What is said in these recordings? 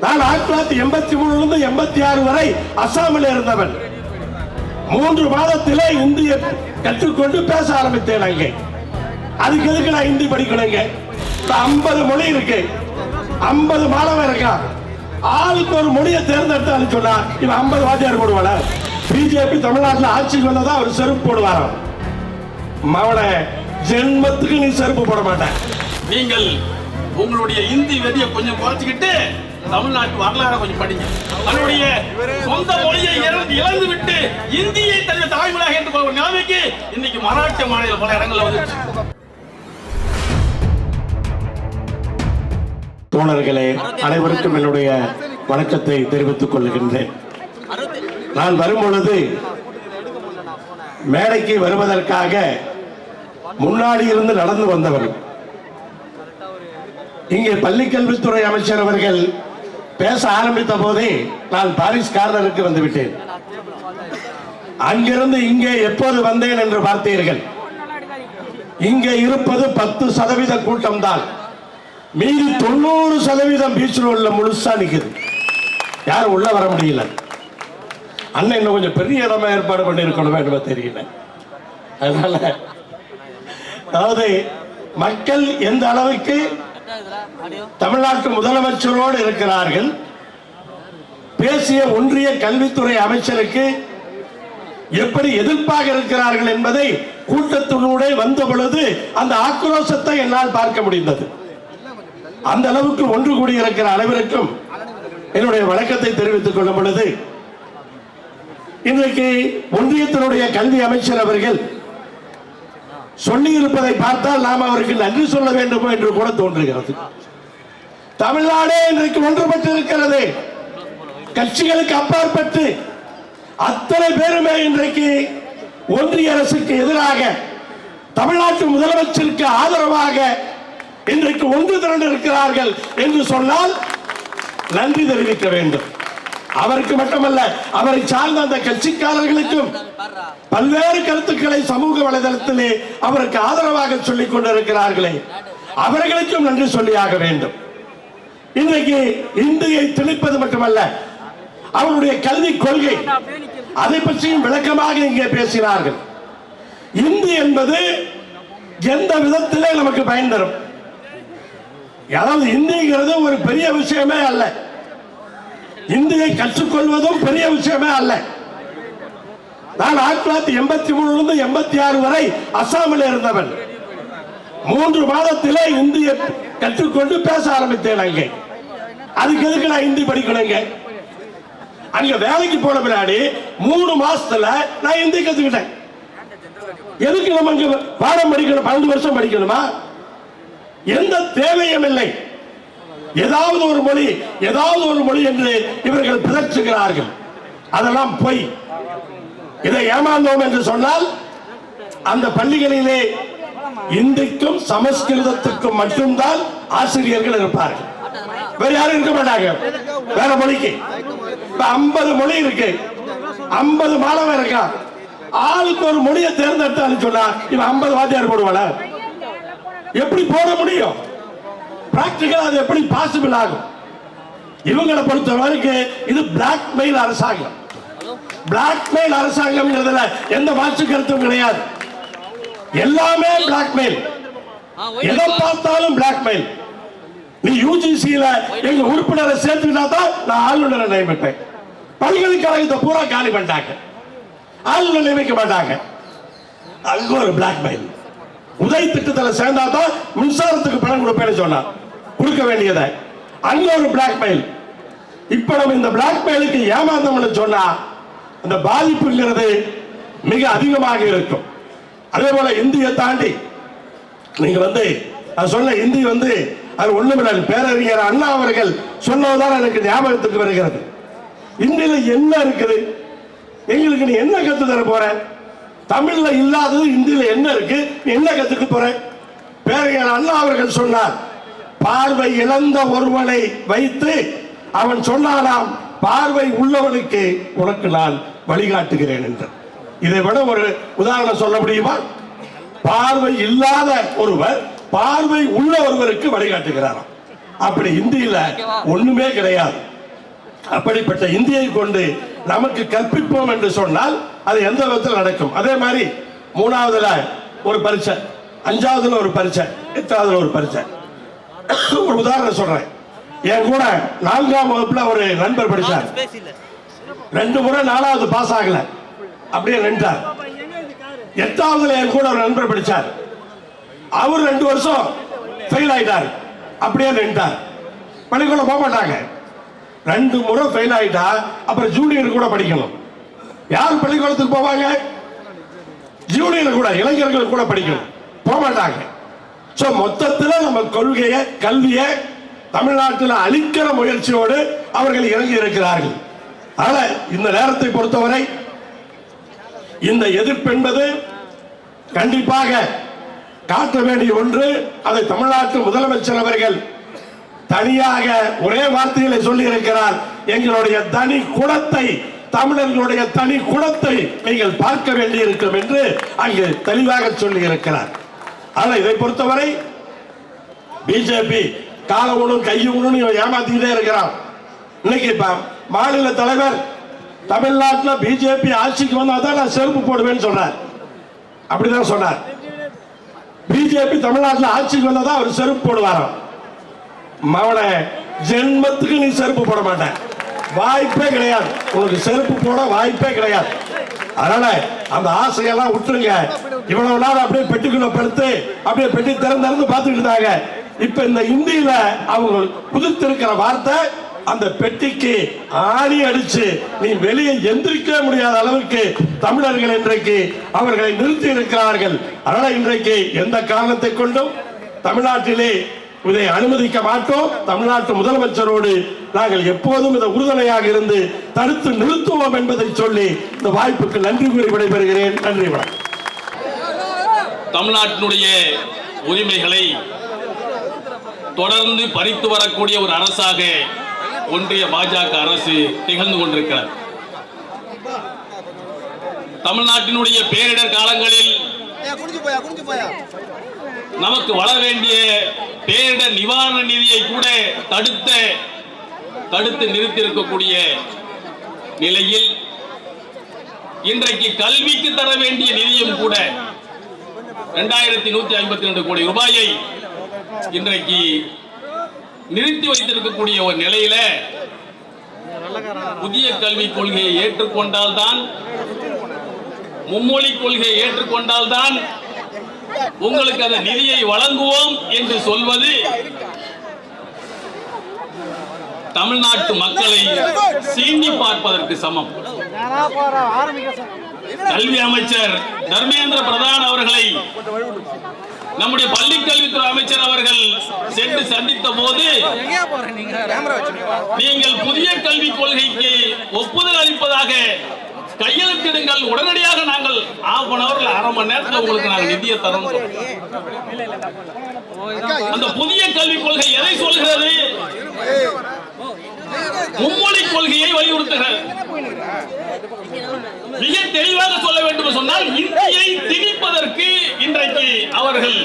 நான் ஆயிரத்தி தொள்ளாயிரத்தி எண்பத்தி மூணுல இருந்து எண்பத்தி ஆறு வரை அசாமில் இருந்தவன். மூன்று மாதத்திலே இந்திய கற்றுக்கொண்டு பேச ஆரம்பித்தேன் அங்கே. அதுக்கு எதுக்கு நான் ஹிந்தி படிக்கணுங்க ஐம்பது மொழி இருக்கு. ஐம்பது மாணவன் இருக்கான். ஆளுக்கு ஒரு மொழியை தேர்ந்தெடுத்தான்னு சொன்னா இவன் ஐம்பது வாத்தியார் போடுவான பிஜேபி தமிழ்நாட்டில் ஆட்சிக்கு வந்ததா அவர் செருப்பு போடுவாராம். மவனை ஜென்மத்துக்கு நீ செருப்பு போட மாட்டேன் நீங்கள் உங்களுடைய இந்தி வெறிய கொஞ்சம் குறைச்சிக்கிட்டு தமிழ்நாட்டு வரலாறு கொஞ்சம் படிங்க. தன்னுடைய சொந்த மொழியை இழந்து இழந்து விட்டு இந்தியை தன்னுடைய தாய்மொழியாக என்று ஒரு நிலைமைக்கு இன்னைக்கு மராட்டிய மாநிலம் பல இடங்கள்ல வந்துருச்சு. தோழர்களே அனைவருக்கும் என்னுடைய வணக்கத்தை தெரிவித்துக் கொள்கின்றேன். நான் வரும் பொழுது மேடைக்கு வருவதற்காக முன்னாடி இருந்து நடந்து வந்தவர் இங்கே பள்ளிக்கல்வித்துறை அமைச்சர் அவர்கள் பேச ஆரம்பித்த போதே நான் பாரிஸ் கார்னருக்கு வந்து விட்டேன் அங்கிருந்து இங்கே எப்போது வந்தேன் என்று பார்த்தீர்கள். இங்கே இருப்பது பத்து சதவீத கூட்டம் தான் மீதி தொண்ணூறு சதவீதம் பீச் உள்ள முழுசா நிக்குது. யாரும் உள்ள வர முடியல. அண்ணன் இன்னும் கொஞ்சம் பெரிய இடமா ஏற்பாடு பண்ணி என்று என்னமோ தெரியல. அதனால அதாவது மக்கள் எந்த அளவுக்கு தமிழ்நாட்டு முதலமைச்சரோடு இருக்கிறார்கள். பேசிய ஒன்றிய கல்வித்துறை அமைச்சருக்கு எப்படி எதிர்ப்பாக இருக்கிறார்கள் என்பதை கூட்டத்தினூடே வந்த பொழுது அந்த ஆக்ரோஷத்தை என்னால் பார்க்க முடிந்தது. அந்த அளவுக்கு ஒன்று கூடியிருக்கிற அனைவருக்கும் என்னுடைய வழக்கத்தை தெரிவித்துக் கொள்ளும் பொழுது இன்றைக்கு ஒன்றியத்தினுடைய கல்வி அமைச்சர் அவர்கள் சொல்லி இருப்பதை பார்த்தால் நாம் அவருக்கு நன்றி சொல்ல வேண்டும் என்று கூட தோன்றுகிறது. தமிழ்நாடே இன்றைக்கு ஒன்றுபட்டு இருக்கிறது கட்சிகளுக்கு அப்பாற்பட்டு அத்தனை பேருமே இன்றைக்கு ஒன்றிய அரசுக்கு எதிராக தமிழ்நாட்டு முதலமைச்சருக்கு ஆதரவாக இன்றைக்கு ஒன்று திரண்டு இருக்கிறார்கள் என்று சொன்னால் நன்றி தெரிவிக்க வேண்டும். அவருக்கு மட்டுமல்ல அவரை சார்ந்த அந்த கட்சிக்காரர்களுக்கும் பல்வேறு கருத்துக்களை சமூக வலைதளத்திலே அவருக்கு ஆதரவாக சொல்லிக் கொண்டிருக்கிறார்களே. அவர்களுக்கும் நன்றி சொல்லியாக வேண்டும். இன்றைக்கு இந்தியை திணிப்பது மட்டுமல்ல அவருடைய கல்வி கொள்கை அதை பற்றியும் விளக்கமாக இங்கே பேசினார்கள். இந்தி என்பது எந்த விதத்திலே நமக்கு பயன் தரும்? அதாவது இந்திங்கிறது ஒரு பெரிய விஷயமே அல்ல. இந்தியை கற்றுக்கொள்வதும் பெரிய விஷயமே அல்ல. நான் ஆயிரத்தி தொள்ளாயிரத்தி எண்பத்தி மூணுல இருந்து எண்பத்தி ஆறு வரை அசாமில் இருந்தவன். மூன்று மாதத்திலே இந்திய கற்றுக்கொண்டு பேச ஆரம்பித்தேன் அங்கே. அதுக்கு எதுக்கு நான் ஹிந்தி படிக்கணுங்க அங்க வேலைக்கு போன பின்னாடி மூணு மாசத்துல நான் ஹிந்தி கத்துக்கிட்டேன். எதுக்கு நம்ம இங்க பாடம் படிக்கணும் பன்னெண்டு வருஷம் படிக்கணுமா? எந்த தேவையும் இல்லை. ஏதாவது ஒரு மொழி ஏதாவது ஒரு மொழி என்று இவர்கள் பிதற்றுகிறார்கள் அதெல்லாம் பொய். இதை ஏமாந்தோம் என்று சொன்னால் அந்த பள்ளிகளிலே இந்திக்கும் சமஸ்கிருதத்துக்கும் மட்டும்தான் ஆசிரியர்கள் இருப்பார்கள். வேற யாரும் இருக்க மாட்டாங்க. வேற மொழிக்கு. இப்ப ஐம்பது மொழி இருக்கு. ஐம்பது மாணவன் இருக்கான். ஆளுக்கு ஒரு மொழியை தேர்ந்தெடுத்தான்னு சொன்னா இவன் ஐம்பது வாத்தியார் போடுவான எப்படி போட முடியும்? பிராக்டிக்கலா அது எப்படி பாசிபிள் ஆகும்? இவங்களை பொறுத்த வரைக்கும் இது பிளாக்மெயில் அரசாங்கம். பிளாக்மெயில் அரசாங்கம்ங்கிறதுல எந்த மாற்று கருத்தும் கிடையாது. எல்லாமே பிளாக்மெயில் எதை பார்த்தாலும் பிளாக்மெயில் நீ யூஜிசியில எங்க உறுப்பினரை சேர்த்துக்கிட்டா தான் நான் ஆளுநரை நியமிப்பேன். பல்கலைக்கழகத்தை பூரா காலி பண்ணிட்டாங்க. ஆளுநர் நியமிக்க மாட்டாங்க. அங்க ஒரு பிளாக்மெயில் உதய் திட்டத்தில் சேர்ந்தா தான் மின்சாரத்துக்கு பணம் கொடுப்பேன்னு சொன்னான். கொடுக்க வேண்டியதை. அங்க ஒரு பிளாக்மெயில் இப்ப நம்ம இந்த பிளாக்மெயிலுக்கு ஏமாந்தோம்னு சொன்னா அந்த பாதிப்புங்கிறது மிக அதிகமாக இருக்கும். அதே போல இந்தியை தாண்டி நீங்க வந்து நான் சொன்ன இந்தி வந்து அது ஒண்ணுமில்லை பேரறிஞர் அண்ணா அவர்கள் சொன்னதுதான் எனக்கு ஞாபகத்துக்கு வருகிறது. இந்தியில என்ன இருக்குது? எங்களுக்கு நீ என்ன கத்து தர போற? தமிழ்ல இல்லாதது இந்தியில என்ன இருக்கு? நீ என்ன கத்துக்க போற? பேரறிஞர் அண்ணா அவர்கள் சொன்னார் பார்வை இழந்த ஒருவனை வைத்து அவன் சொன்னாலாம் பார்வை உள்ளவனுக்கு உனக்கு நான் வழிகாட்டுகிறேன் என்று. இதை விட ஒரு உதாரணம் சொல்ல முடியுமா? பார்வை இல்லாத ஒருவர் பார்வை உள்ள ஒருவருக்கு வழிகாட்டுகிறாராம். அப்படி இந்தியில ஒண்ணுமே கிடையாது. அப்படிப்பட்ட இந்தியை கொண்டு நமக்கு கற்பிப்போம் என்று சொன்னால் அது எந்த விதத்தில் நடக்கும்? அதே மாதிரி மூணாவதுல ஒரு பரீட்சை அஞ்சாவதுல ஒரு பரீட்சை எட்டாவதுல ஒரு பரீட்சை. ஒரு உதாரணம் சொல்றேன். என் கூட நான்காம் வகுப்புல ஒரு நண்பர் படிச்சார். ரெண்டு முறை நாலாவது பாஸ் ஆகல. அப்படியே நின்றார். எட்டாவதுல என் கூட ஒரு நண்பர் படிச்சார். அவர் ரெண்டு வருஷம் ஃபெயில் ஆயிட்டார். அப்படியே நின்றார். பள்ளிக்கூடம் போக மாட்டாங்க. ரெண்டு முறை ஃபெயில் ஆயிட்டா அப்புறம் ஜூனியர் கூட படிக்கணும். யார் பள்ளிக்கூடத்துக்கு போவாங்க? ஜூனியர் கூட இளைஞர்கள் கூட படிக்கணும். போக மாட்டாங்க. சோ மொத்தத்துல நம்ம கொள்கையை கல்வியை தமிழ்நாட்டில் அழிக்கிற முயற்சியோடு அவர்கள் இறங்கி இருக்கிறார்கள். ஆனால் இந்த நேரத்தை பொறுத்தவரை இந்த எதிர்ப்பு என்பது கண்டிப்பாக காட்ட வேண்டிய ஒன்று. அதை தமிழ்நாட்டு முதலமைச்சர் அவர்கள் தனியாக ஒரே வார்த்தைகளை சொல்லி இருக்கிறார் எங்களுடைய தனி குணத்தை தமிழர்களுடைய தனி குணத்தை நீங்கள் பார்க்க வேண்டியிருக்கும் என்று அங்கு தெளிவாக சொல்லி இருக்கிறார் ஆனால் இதை பொறுத்தவரை பிஜேபி கால உணும் கையை உணும் ஏமாத்திக்கிட்டே இருக்கிறான். இன்னைக்கு இப்ப மாநில தலைவர் தமிழ்நாட்டில் பிஜேபி ஆட்சிக்கு வந்தாதான் நான் செருப்பு போடுவேன்னு சொன்னார் அப்படிதான் சொன்னார். பிஜேபி தமிழ்நாட்டில் ஆட்சிக்கு வந்தாதான் அவர் செருப்பு போடுவாராம். மவனை ஜென்மத்துக்கு நீ செருப்பு போட மாட்டேன் வாய்ப்பே கிடையாது. உனக்கு செருப்பு போட வாய்ப்பே கிடையாது. அதனால அந்த ஆசையெல்லாம் விட்டுருங்க. இவ்வளவு நாள் அப்படியே பெட்டிக்குள்ள படுத்து அப்படியே பெட்டி திறந்து திறந்து பார்த்துட்டு இருந்தாங்க. இப்ப இந்த இந்தியில அவங்க புதுத்திருக்கிற வார்த்தை அந்த பெட்டிக்கு ஆணி அடிச்சு நீ வெளியே எந்திரிக்க முடியாத அளவுக்கு தமிழர்கள் இன்றைக்கு அவர்களை நிறுத்தி இருக்கிறார்கள். அதனால இன்றைக்கு எந்த காரணத்தை கொண்டும் தமிழ்நாட்டிலே இதை அனுமதிக்க மாட்டோம். தமிழ்நாட்டு முதலமைச்சரோடு நாங்கள் எப்போதும் இதை உறுதுணையாக இருந்து தடுத்து நிறுத்துவோம் என்பதை சொல்லி இந்த வாய்ப்புக்கு நன்றி கூறி விடைபெறுகிறேன். நன்றி வணக்கம். தமிழ்நாட்டினுடைய உரிமைகளை தொடர்ந்து பறித்து வரக்கூடிய ஒரு அரசாக ஒன்றிய பாஜக அரசு திகழ்ந்து கொண்டிருக்கிறது. தமிழ்நாட்டினுடைய பேரிடர் காலங்களில் நமக்கு வர வேண்டிய பேரிடர் நிவாரண நிதியை கூட தடுத்த தடுத்து நிறுத்தியிருக்கக்கூடிய நிலையில் இன்றைக்கு கல்விக்கு தர வேண்டிய நிதியும் கூட இரண்டாயிரத்தி நூத்தி ஐம்பத்தி ரெண்டு கோடி ரூபாயை இன்றைக்கு நிறுத்தி வைத்திருக்கக்கூடிய ஒரு நிலையில புதிய கல்விக் கொள்கையை ஏற்றுக்கொண்டால்தான் மும்மொழி கொள்கையை ஏற்றுக்கொண்டால்தான் உங்களுக்கு அந்த நிதியை வழங்குவோம் என்று சொல்வது தமிழ்நாட்டு மக்களை சீண்டி பார்ப்பதற்கு சமம். கல்வி அமைச்சர் தர்மேந்திர பிரதான் அவர்களை நம்முடைய பள்ளி கல்வித்துறை அமைச்சர் அவர்கள் சென்று சந்தித்த போது நீங்கள் புதிய கல்விக் கொள்கைக்கு ஒப்புதல் அளிப்பதாக கையெழுத்திடுங்கள். உடனடியாக நாங்கள் ஆஃப் அன் அவர்ல அரை மணி நேரத்துல உங்களுக்கு நாங்கள் நிதியை தரோம் அந்த புதிய கல்விக் கொள்கை எதை சொல்கிறது? மும்மொழி கொள்கையை வலியுறுத்துகிறது. மிக தெளிவாக சொல்ல வேண்டும் சொன்னால் இந்தியை திணிப்பதற்கு இன்றைக்கு அவர்கள்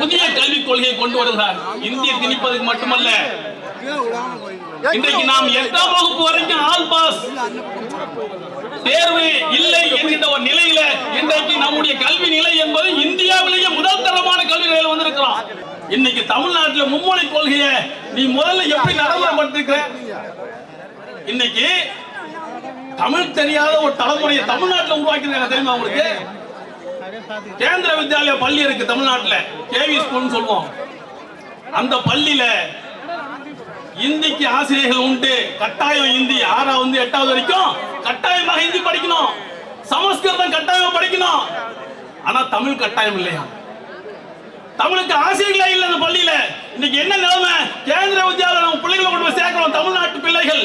புதிய கல்விக் கொள்கையை கொண்டு வருகிறார். இந்திய திணிப்பதற்கு மட்டுமல்ல இன்றைக்கு நாம் எட்டாம் வகுப்பு வரைக்கும் ஆல் பாஸ். தேர்வு இல்லை என்கின்ற ஒரு நிலையில இன்றைக்கு நம்முடைய கல்வி நிலை என்பது இந்தியாவிலேயே முதல் தரமான கல்வி நிலையில் வந்திருக்கிறோம். இன்னைக்கு தமிழ்நாட்டில் மும்மொழி கொள்கையை நீ முதல்ல எப்படி நடைமுறைப்படுத்திருக்கிற? இன்னைக்கு தமிழ் தெரியாத ஒரு தலைமுறையை தமிழ்நாட்டில் உருவாக்கிருக்காங்க தெரியுமா உங்களுக்கு? கேந்திர வித்யாலயா பள்ளி இருக்கு தமிழ்நாட்டில். கேவி ஸ்கூல்னு சொல்லுவோம். அந்த பள்ளியில இந்திக்கு ஆசிரியர்கள் உண்டு. கட்டாயம் இந்தி ஆறாவது எட்டாவது வரைக்கும் கட்டாயமாக இந்தி படிக்கணும். சமஸ்கிருதம் கட்டாயமா படிக்கணும். ஆனா தமிழ் கட்டாயம் இல்லையா? தமிழுக்கு ஆசிரியர்களே இல்ல அந்த பள்ளியில. இன்னைக்கு என்ன நிலைமை? கேந்திர வித்யாலயா நம்ம பிள்ளைகளை கொண்டு போய் சேர்க்கிறோம் தமிழ்நாட்டு பிள்ளைகள்.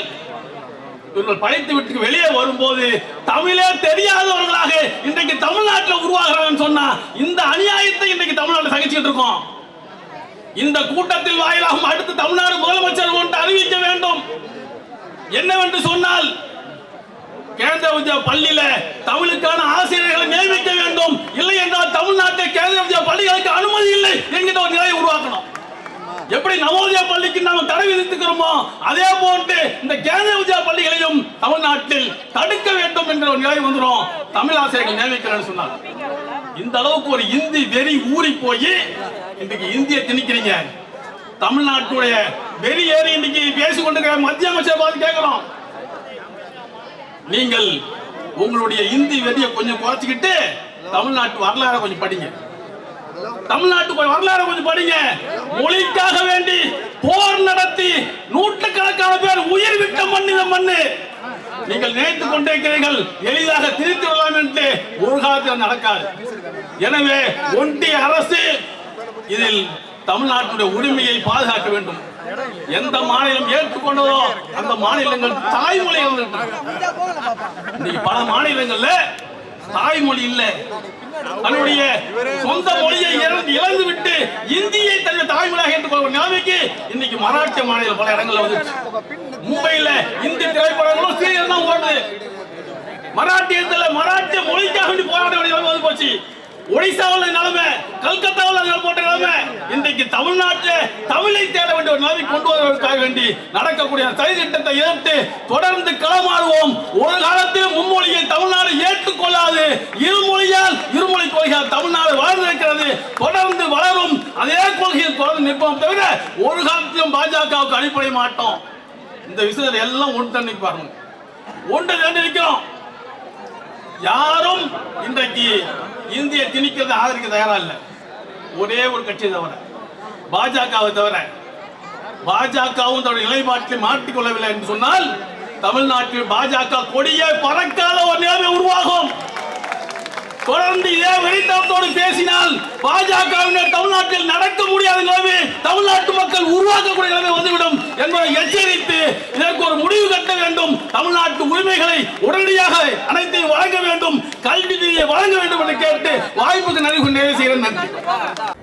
இவர்கள் படித்து விட்டு வெளியே வரும்போது தமிழே தெரியாதவர்களாக இன்றைக்கு தமிழ்நாட்டில் உருவாகிறாங்கன்னு சொன்னா இந்த அநியாயத்தை இன்றைக்கு தமிழ்நாட்டில் சகிச்சுட்டு இருக்கோம். இந்த கூட்டத்தில் வாயிலாகும் அடுத்து தமிழ்நாடு முதலமைச்சர் என்னவென்று சொன்னால் கேந்திர வித்யா பள்ளியில தமிழுக்கான ஆசிரியர்களை நியமிக்க வேண்டும். இல்லை என்றால் தமிழ்நாட்டில் கேந்திர வித்யா பள்ளிகளுக்கு அனுமதி இல்லை என்கிற ஒரு நிலையை உருவாக்கணும். எப்படி எப்படி நவோதயா பள்ளிக்கு நாம தடை விதித்துக்கிறோமோ அதே போன்று இந்த கேந்திர வித்யா பள்ளிகளையும் தமிழ்நாட்டில் தடுக்க வேண்டும் என்ற ஒரு நிலை வந்துடும் தமிழ் ஆசிரியர்கள் நியமிக்கிறேன்னு சொன்னாங்க. இந்த அளவுக்கு ஒரு இந்தி வெறி ஊறி போய் இன்றைக்கு இந்திய திணிக்கிறீங்க. தமிழ்நாட்டுடைய வெளியேறி இன்னைக்கு பேசிக் கொண்டிருக்கிற மத்திய அமைச்சர் பார்த்து கேட்கிறோம் நீங்கள் உங்களுடைய இந்தி வெறியை கொஞ்சம் குறைச்சிக்கிட்டு தமிழ்நாட்டு வரலாறை கொஞ்சம் படிங்க. தமிழ்நாட்டு கொஞ்சம் வரலாறு கொஞ்சம் படிங்க. மொழிக்காக வேண்டி போர் நடத்தி நூற்றுக்கணக்கான பேர் உயிர் விட்ட மண் இந்த மண்ணு. நீங்கள் நினைத்துக் கொண்டிருக்கிறீர்கள் எளிதாக திருத்தி விடலாம் என்று ஒரு காலத்தில் நடக்காது. எனவே ஒன்றிய அரசு இதில் தமிழ்நாட்டுடைய உரிமையை பாதுகாக்க வேண்டும். எந்த மாநிலம் ஏற்றுக்கொண்டதோ அந்த மாநிலங்கள் தாய்மொழி இன்னைக்கு பல மாநிலங்கள்ல தாய்மொழி இல்ல. தன்னுடைய சொந்த மொழியை இழந்து இழந்து விட்டு இந்தியை தன்னுடைய தாய்மொழியாக ஏற்றுக்கொள்ள ஒரு நிலைமைக்கு இன்னைக்கு மராட்டிய மாநிலம் பல இடங்கள்ல வந்துச்சு மும்பையில இந்தி திரைப்படங்களும் சீரியல் தான் ஓடுது. மராட்டியத்துல மராட்டிய மொழிக்காக போராட வேண்டிய வந்து போச்சு. ஒடிசாவில் நிலைமை கல்கத்தாவில் அது போட்ட நிலைமை. இன்றைக்கு தமிழ்நாட்டில் தமிழை தேட வேண்டிய ஒரு நிலைமை கொண்டு வருவதற்காக வேண்டி நடக்கக்கூடிய சதி திட்டத்தை எதிர்த்து தொடர்ந்து களமாடுவோம். ஒரு காலத்தில் மும்மொழியை தமிழ்நாடு ஏற்றுக்கொள்ளாது. இருமொழியால் இருமொழி கொள்கையால் தமிழ்நாடு வளர்ந்திருக்கிறது. தொடர்ந்து வளரும் அதே கொள்கையில் தொடர்ந்து நிற்போம் தவிர ஒரு காலத்திலும் பாஜகவுக்கு அடிப்படை மாட்டோம். இந்த விஷயத்தை எல்லாம் ஒன்று தண்ணி பாருங்க. ஒன்று தண்ணி நிற்கிறோம். யாரும் இன்றைக்கு இந்திய திணிக்கிறதை ஆதரிக்க தயாரா இல்லை. ஒரே ஒரு கட்சி தவிர பாஜகவை தவிர பாஜகவும் தன்னுடைய மாற்றிக்கொள்ளவில்லை என்று சொன்னால் தமிழ்நாட்டில் பாஜக கொடியை பறக்காத ஒரு நிலைமை உருவாகும். தொடர்ந்து இதே வெறித்தனத்தோடு பேசினால் பாஜகவினர் தமிழ்நாட்டில் நடக்க முடியாத நிலைமை தமிழ்நாட்டு மக்கள் உருவாக்கக்கூடிய நிலைமை வந்துவிடும் என்பதை எச்சரித்து இதற்கு ஒரு முடிவு கட்ட வேண்டும். தமிழ்நாட்டு உரிமைகளை உடனடியாக அனைத்தையும் வழங்க வேண்டும்